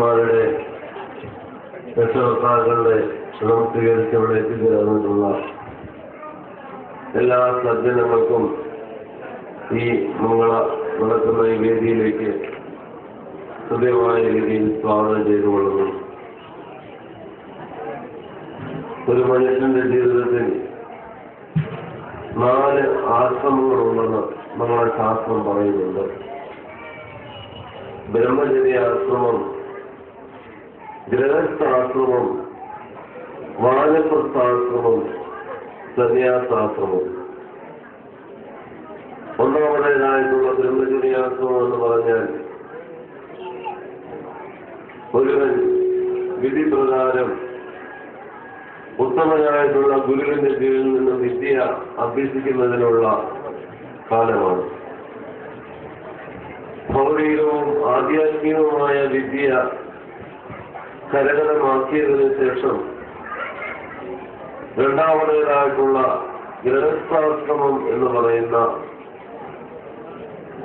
മാരുടെ രക്ഷകർത്താക്കളുടെ ക്ഷണം സ്വീകരിച്ച് ഇവിടെ എത്തിച്ചേർന്നിട്ടുള്ള എല്ലാ സജ്ജനങ്ങൾക്കും ഈ മംഗള നടക്കുന്ന ഈ വേദിയിലേക്ക് ഹൃദയമായ രീതിയിൽ സ്വാഗതം ചെയ്തുകൊള്ളുന്നു. ഒരു മനുഷ്യന്റെ ജീവിതത്തിൽ നാല് ആശ്രമങ്ങളുണ്ടെന്ന് നമ്മുടെ ശാസ്ത്രം പറയുന്നുണ്ട്. ബ്രഹ്മചര്യ ആശ്രമം ഗൃഹസ്ഥാശ്രമം വാനപ്രസ്ഥാശ്രമം സന്യാസാശ്രമം ഒന്നാമതേതായിട്ടുള്ള ബ്രഹ്മചര്യാശ്രമം എന്ന് പറഞ്ഞാൽ ഒരുവൻ വിധി പ്രകാരം ഉത്തമനായിട്ടുള്ള ഗുരുവിന്റെ കീഴിൽ നിന്ന് വിദ്യ അഭ്യസിക്കുന്നതിനുള്ള കാലമാണ്. ഭൗതികവും ആധ്യാത്മികവുമായ വിദ്യ കരകരമാക്കിയതിനു ശേഷം രണ്ടാമതേതായിട്ടുള്ള ഗൃഹസ്ഥാശ്രമം എന്ന് പറയുന്ന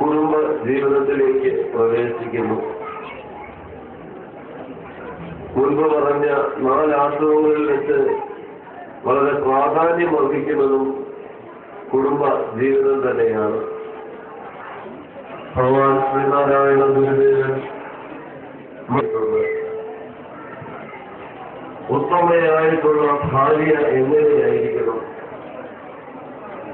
കുടുംബ ജീവിതത്തിലേക്ക് പ്രവേശിക്കുന്നു. മുൻപ് പറഞ്ഞ നാലാശ്രമങ്ങളിൽ വെച്ച് വളരെ പ്രാധാന്യം അർഹിക്കുന്നതും കുടുംബ ജീവിതം തന്നെയാണ്. ഭഗവാൻ ശ്രീനാരായണ ഗുരുദേവൻ ഉത്തമയായിട്ടുള്ള ഭാര്യ എങ്ങനെയായിരിക്കണം?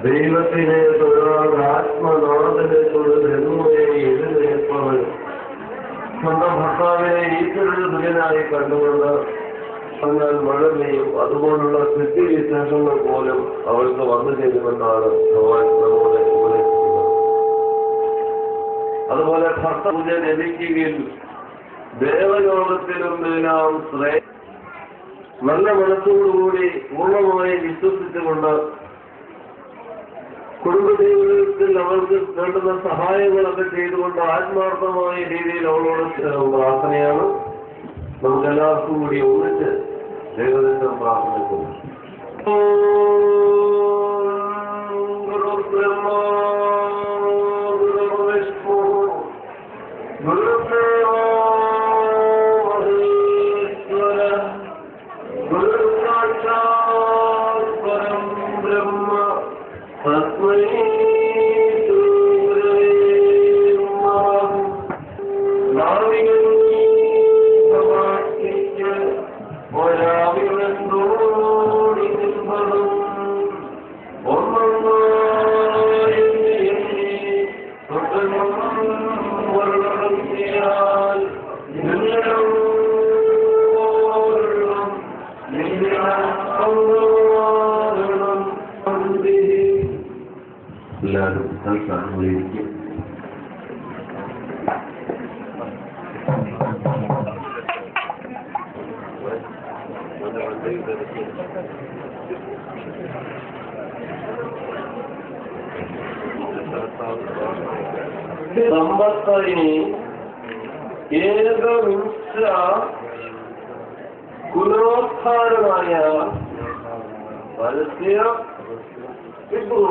ദൈവത്തിനെ തൊഴാതെ ആത്മനാഥനെ തൊഴുത് എന്നുമേ എതിരേൽപ്പവൻ സ്വന്തം ഭർത്താവിനെ ഈശ്വരന് ദുരനായി കണ്ടുകൊണ്ട് എന്നാൽ മഴ അതുപോലുള്ള സ്ഥിതിവിശേഷങ്ങൾ പോലും അവൾക്ക് വന്നു ചേരുമെന്നാണ് ഭഗവാൻ നമ്മുടെ ഉപദേശിക്കുന്നത് അതുപോലെ ഭർത്തപൂജ ലഭിക്കുകയും ദേവലോകത്തിലും എല്ലാം ശ്രേ നല്ല മനസ്സോടുകൂടി പൂർണമായി വിശ്വസിച്ചുകൊണ്ട് കുടുംബജീവിതത്തിൽ അവൾക്ക് വേണ്ടുന്ന സഹായങ്ങളൊക്കെ ചെയ്തുകൊണ്ട് ആത്മാർത്ഥമായ രീതിയിൽ അവളോട് പ്രാർത്ഥനയാണ്. നമുക്കെല്ലാവർക്കും കൂടി ഒന്നിച്ച് ദൈവദത്തം പ്രാർത്ഥിക്കുന്നു பிள்ளையார் புத்தல் அனுமதிக்கு సంవత్సరిణి ఏదవింశ గుణోత్సారమాయ వలస్య ఇప్పుడు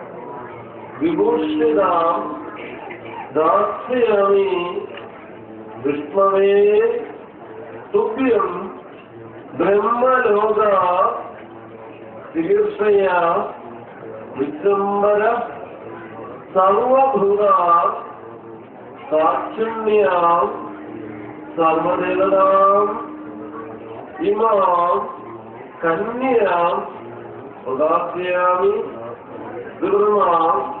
विभूष्य राम दास्यामि विष्णवे तुभ्यं ब्रह्मलोका चिकित्सया, विजृम्बर सर्वभूता साक्षिण्यां सर्वदेवताम् इमां कन्याम् उदास्यामि दुर्माम्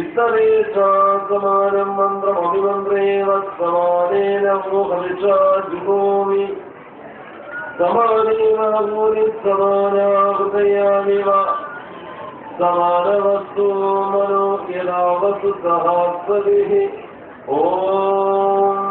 इस्तवेशासमानं मन्त्रमभिमन्त्रेव समानेन मोहविषा जुहोमि समानेव भूरिसमानावृतयामिव समानवस्तु मनो यदा वसु सहास्पतिः ॐ